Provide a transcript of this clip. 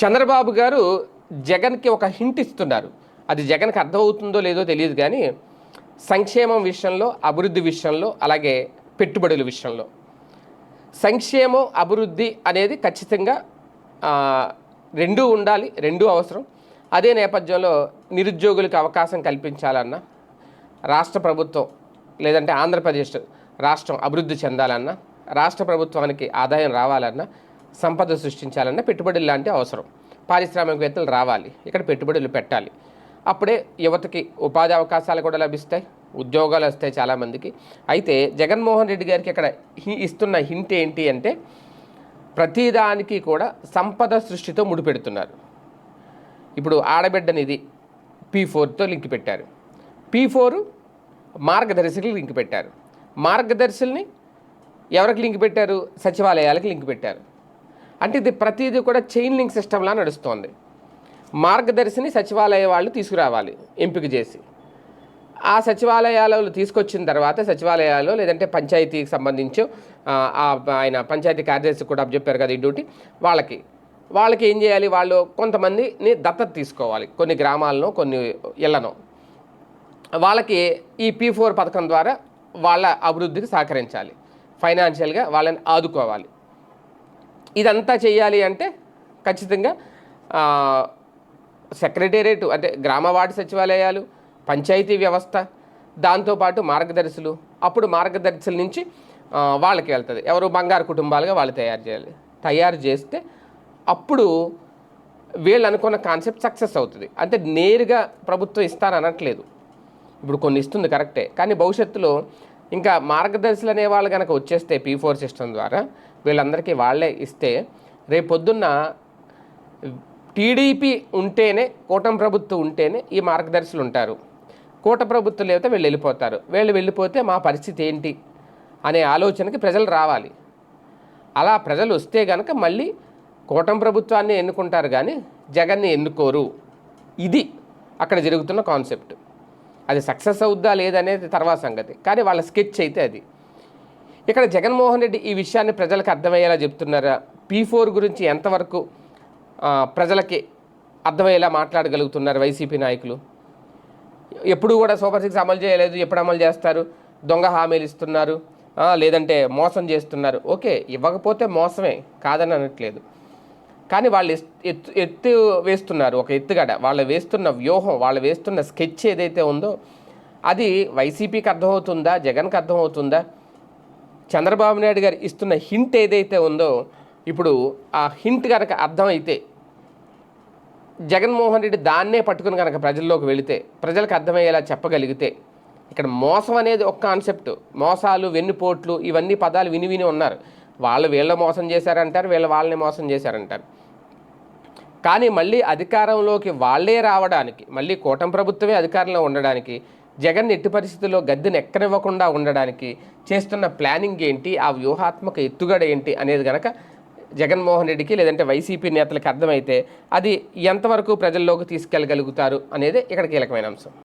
చంద్రబాబు గారు జగన్కి ఒక హింట్ ఇస్తున్నారు. అది జగన్కి అర్థమవుతుందో లేదో తెలియదు కానీ సంక్షేమం విషయంలో అభివృద్ధి విషయంలో అలాగే పెట్టుబడుల విషయంలో. సంక్షేమం అభివృద్ధి అనేది ఖచ్చితంగా రెండూ ఉండాలి రెండూ అవసరం. అదే నేపథ్యంలో నిరుద్యోగులకు అవకాశం కల్పించాలన్నా రాష్ట్ర ప్రభుత్వం లేదంటే ఆంధ్రప్రదేశ్ రాష్ట్రం అభివృద్ధి చెందాలన్నా రాష్ట్ర ప్రభుత్వానికి ఆదాయం రావాలన్నా సంపద సృష్టించాలన్న పెట్టుబడులు లాంటి అవసరం. పారిశ్రామికవేత్తలు రావాలి. ఇక్కడ పెట్టుబడులు పెట్టాలి. అప్పుడే యువతకి ఉపాధి అవకాశాలు కూడా లభిస్తాయి. ఉద్యోగాలు వస్తాయి చాలామందికి అయితే జగన్మోహన్ రెడ్డి గారికి ఇక్కడ హి- ఇస్తున్న హింట్ ఏంటి అంటే ప్రతిదానికి కూడా సంపద సృష్టితో ముడిపెడుతున్నారు ఇప్పుడు ఆడబిడ్డనిది పీ ఫోర్తో లింక్ పెట్టారు. పీ ఫోర్ మార్గదర్శకులు లింక్ పెట్టారు. మార్గదర్శుల్ని ఎవరికి లింక్ పెట్టారు? సచివాలయాలకు లింక్ పెట్టారు. అంటే ఇది ప్రతిదీ కూడా చైన్ లింక్ సిస్టంలా నడుస్తోంది. మార్గదర్శిని సచివాలయ వాళ్ళు తీసుకురావాలి ఎంపిక చేసి. ఆ సచివాలయాలలో తీసుకొచ్చిన తర్వాత సచివాలయాలు లేదంటే పంచాయతీకి సంబంధించి ఆయన పంచాయతీ కార్యదర్శి కూడా చెప్పారు కదా ఈ డ్యూటీ వాళ్ళకి. వాళ్ళకి ఏం చేయాలి? వాళ్ళు కొంతమందిని దత్తత తీసుకోవాలి. కొన్ని గ్రామాలను కొన్ని ఇళ్ళను వాళ్ళకి ఈ పీ ఫోర్ పథకం ద్వారా వాళ్ళ అభివృద్ధికి సహకరించాలి. ఫైనాన్షియల్గా వాళ్ళని ఆదుకోవాలి. ఇదంతా చేయాలి అంటే ఖచ్చితంగా సెక్రటేరియట్ అంటే గ్రామ వార్డు సచివాలయాలు పంచాయతీ వ్యవస్థ దాంతోపాటు మార్గదర్శులు అప్పుడు మార్గదర్శుల నుంచి వాళ్ళకి వెళ్తుంది. ఎవరు బంగారు కుటుంబాలుగా వాళ్ళు తయారు చేయాలి. తయారు చేస్తే అప్పుడు వీళ్ళు అనుకున్న కాన్సెప్ట్ సక్సెస్ అవుతుంది. అంటే నేరుగా ప్రభుత్వం ఇస్తారనట్లేదు. ఇప్పుడు కొన్ని ఇస్తుంది కరెక్టే. కానీ భవిష్యత్తులో ఇంకా మార్గదర్శులు అనేవాళ్ళు కనుక వచ్చేస్తే పీ ఫోర్ సిస్టమ్ ద్వారా వీళ్ళందరికీ వాళ్ళే ఇస్తే రేపు పొద్దున్న టీడీపీ ఉంటేనే కూటమి ప్రభుత్వం ఉంటేనే ఈ మార్గదర్శులు ఉంటారు. కూట ప్రభుత్వం లేకపోతే వీళ్ళు వెళ్ళిపోతారు. వీళ్ళు వెళ్ళిపోతే మా పరిస్థితి ఏంటి? అనే ఆలోచనకి ప్రజలు రావాలి. అలా ప్రజలు వస్తే కనుక మళ్ళీ కూటమి ప్రభుత్వాన్ని ఎన్నుకుంటారు కానీ జగన్ని ఎన్నుకోరు. ఇది అక్కడ జరుగుతున్న కాన్సెప్ట్. అది సక్సెస్ అవుద్దా లేదనేది తర్వాత సంగతి. కానీ వాళ్ళ స్కెచ్ అయితే అది. ఇక్కడ జగన్మోహన్ రెడ్డి ఈ విషయాన్ని ప్రజలకు అర్థమయ్యేలా చెప్తున్నారా? పీ ఫోర్ గురించి ఎంతవరకు ప్రజలకి అర్థమయ్యేలా మాట్లాడగలుగుతున్నారు వైసీపీ నాయకులు? ఎప్పుడు కూడా సూపర్ సిక్స్ అమలు చేయలేదు ఎప్పుడు అమలు చేస్తారు? దొంగ హామీలు ఇస్తున్నారు లేదంటే మోసం చేస్తున్నారు. ఓకే ఇవ్వకపోతే మోసమే కాదని అనట్లేదు. కానీ వాళ్ళు ఎత్తు ఎత్తు వేస్తున్నారు. ఒక ఎత్తుగడ. వాళ్ళు వేస్తున్న వ్యూహం వాళ్ళు వేస్తున్న స్కెచ్ ఏదైతే ఉందో అది వైసీపీకి అర్థమవుతుందా? జగన్కి అర్థమవుతుందా? చంద్రబాబు నాయుడు గారు ఇస్తున్న హింట్ ఏదైతే ఉందో ఇప్పుడు ఆ హింట్ కనుక అర్థమైతే జగన్మోహన్ రెడ్డి దాన్నే పట్టుకుని కనుక ప్రజల్లోకి వెళితే ప్రజలకు అర్థమయ్యేలా చెప్పగలిగితే ఇక్కడ మోసం అనేది ఒక కాన్సెప్ట్. మోసాలు వెన్నుపోట్లు ఇవన్నీ పదాలు విని విని ఉన్నారు. వాళ్ళు వీళ్ళ మోసం చేశారంటారు వీళ్ళు వాళ్ళని మోసం చేశారంటారు. కానీ మళ్ళీ అధికారంలోకి వాళ్ళే రావడానికి మళ్ళీ కూటమి ప్రభుత్వమే అధికారంలో ఉండడానికి జగన్ ఎట్టి పరిస్థితుల్లో గద్దెను ఎక్కనివ్వకుండా ఉండడానికి చేస్తున్న ప్లానింగ్ ఏంటి ఆ వ్యూహాత్మక ఎత్తుగడ ఏంటి అనేది కనుక జగన్మోహన్ రెడ్డికి లేదంటే వైసీపీ నేతలకు అర్థమైతే అది ఎంతవరకు ప్రజల్లోకి తీసుకెళ్ళగలుగుతారు అనేది ఇక్కడ కీలకమైన అంశం.